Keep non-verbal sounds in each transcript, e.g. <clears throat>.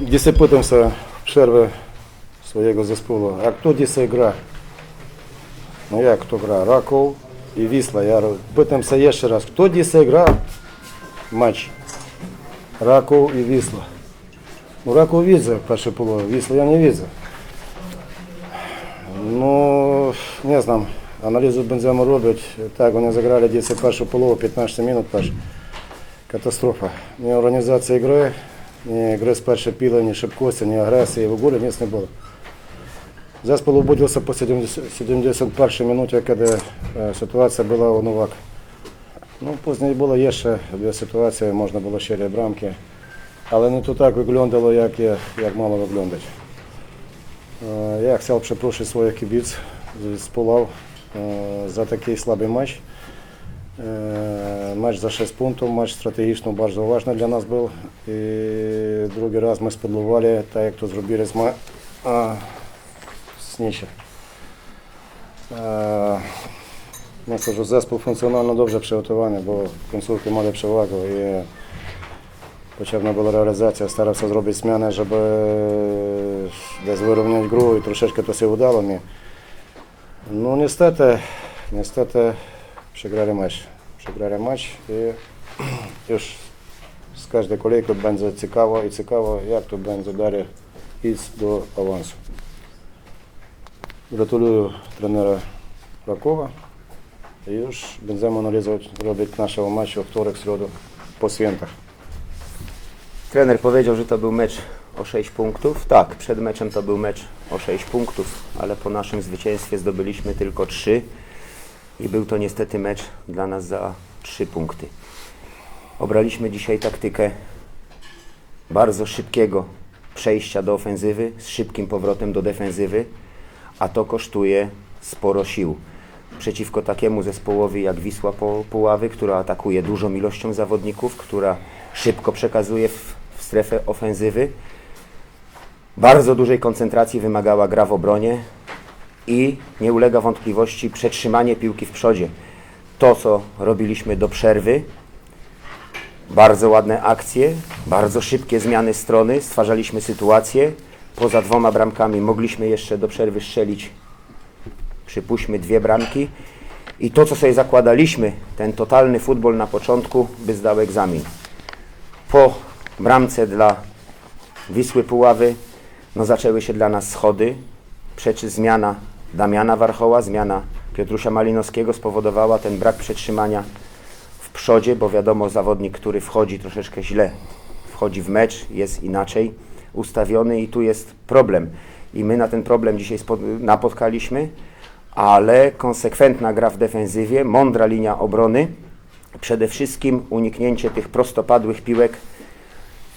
Если пытаемся в przerwy swojego zespołu, a kto dzisiaj gra? No jak kto gra? Раков і Вісла. Я питаємося jeszcze раз, хто dzisiaj gra матч? Раков і Вісла. Ну, Раков відзив перше поло, Вісла я не відзив. Ну, не знаю. Аналізу бензему роблять. Так, вони заграли 10 першу полову, 15 минут перш. Катастрофа. Не організація ігри. Ні ни перше пила, ні шибкости, ні агресії, в горі не було. Заспал убудился по 71-й минуті, коли е, ситуація була у Новак. Ну, Пізніше було є ще дві ситуації, можна було ще брамки. Але не то так виглядало, як я, як мало виглядати. Е, я хотів припрошити своїх кібіць з Полав е, за такий слабий матч. Е, матч за 6 пунктів, матч стратегічно дуже важливий для нас був. І Другий раз ми сподобували, так як то зробили з, ма... а, з нічим. Е, ну, кажу, Зеспу функціонально добре приготуваний, бо консульки мали перевагу і потрібна була реалізація, старався зробити зміни, щоб е, десь вирівняти гру і трошечки то все вдало мені. Ну, нестати, нестати przegrali mecz. Przegrali mecz i <clears throat> już z każdej kolejki będzie ciekawo i ciekawo, jak to będzie dalej iść do awansu. Gratuluję trenera Rakowa i już będziemy analizować, robić naszego meczu wtorek, środę po świętach. Trener powiedział, że to był mecz o 6 punktów. Tak, przed meczem to był mecz o 6 punktów, ale po naszym zwycięstwie zdobyliśmy tylko 3 i był to niestety mecz dla nas za 3 punkty. Obraliśmy dzisiaj taktykę bardzo szybkiego przejścia do ofensywy z szybkim powrotem do defensywy, a to kosztuje sporo sił. Przeciwko takiemu zespołowi jak Wisła Puławy, która atakuje dużą ilością zawodników, która szybko przekazuje w, w strefę ofensywy, bardzo dużej koncentracji wymagała gra w obronie i nie ulega wątpliwości przetrzymanie piłki w przodzie. To, co robiliśmy do przerwy, bardzo ładne akcje, bardzo szybkie zmiany strony, stwarzaliśmy sytuację. Poza dwoma bramkami mogliśmy jeszcze do przerwy strzelić, przypuśćmy, dwie bramki. I to, co sobie zakładaliśmy, ten totalny futbol na początku, by zdał egzamin. Po bramce dla Wisły Puławy no, zaczęły się dla nas schody. Przeczy zmiana Damiana Warchoła, zmiana Piotrusia Malinowskiego spowodowała ten brak przetrzymania w przodzie, bo wiadomo, zawodnik, który wchodzi troszeczkę źle, wchodzi w mecz, jest inaczej ustawiony i tu jest problem. I my na ten problem dzisiaj napotkaliśmy, ale konsekwentna gra w defensywie, mądra linia obrony, przede wszystkim uniknięcie tych prostopadłych piłek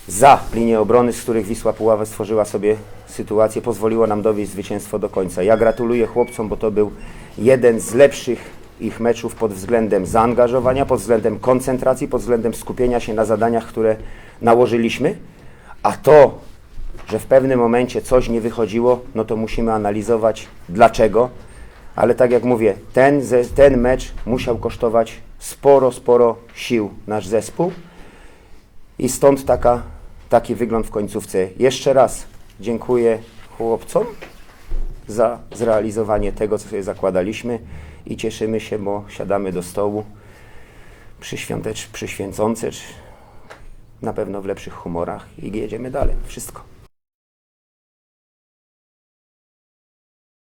za linię obrony, z których Wisła Puława stworzyła sobie sytuację, pozwoliło nam dowieść zwycięstwo do końca. Ja gratuluję chłopcom, bo to był jeden z lepszych ich meczów pod względem zaangażowania, pod względem koncentracji, pod względem skupienia się na zadaniach, które nałożyliśmy. A to, że w pewnym momencie coś nie wychodziło, no to musimy analizować dlaczego. Ale tak jak mówię, ten, ten mecz musiał kosztować sporo, sporo sił nasz zespół. I stąd taka, taki wygląd w końcówce. Jeszcze raz dziękuję chłopcom za zrealizowanie tego, co sobie zakładaliśmy i cieszymy się, bo siadamy do stołu przyświątecz, przyświęcące, czy na pewno w lepszych humorach i jedziemy dalej. Wszystko.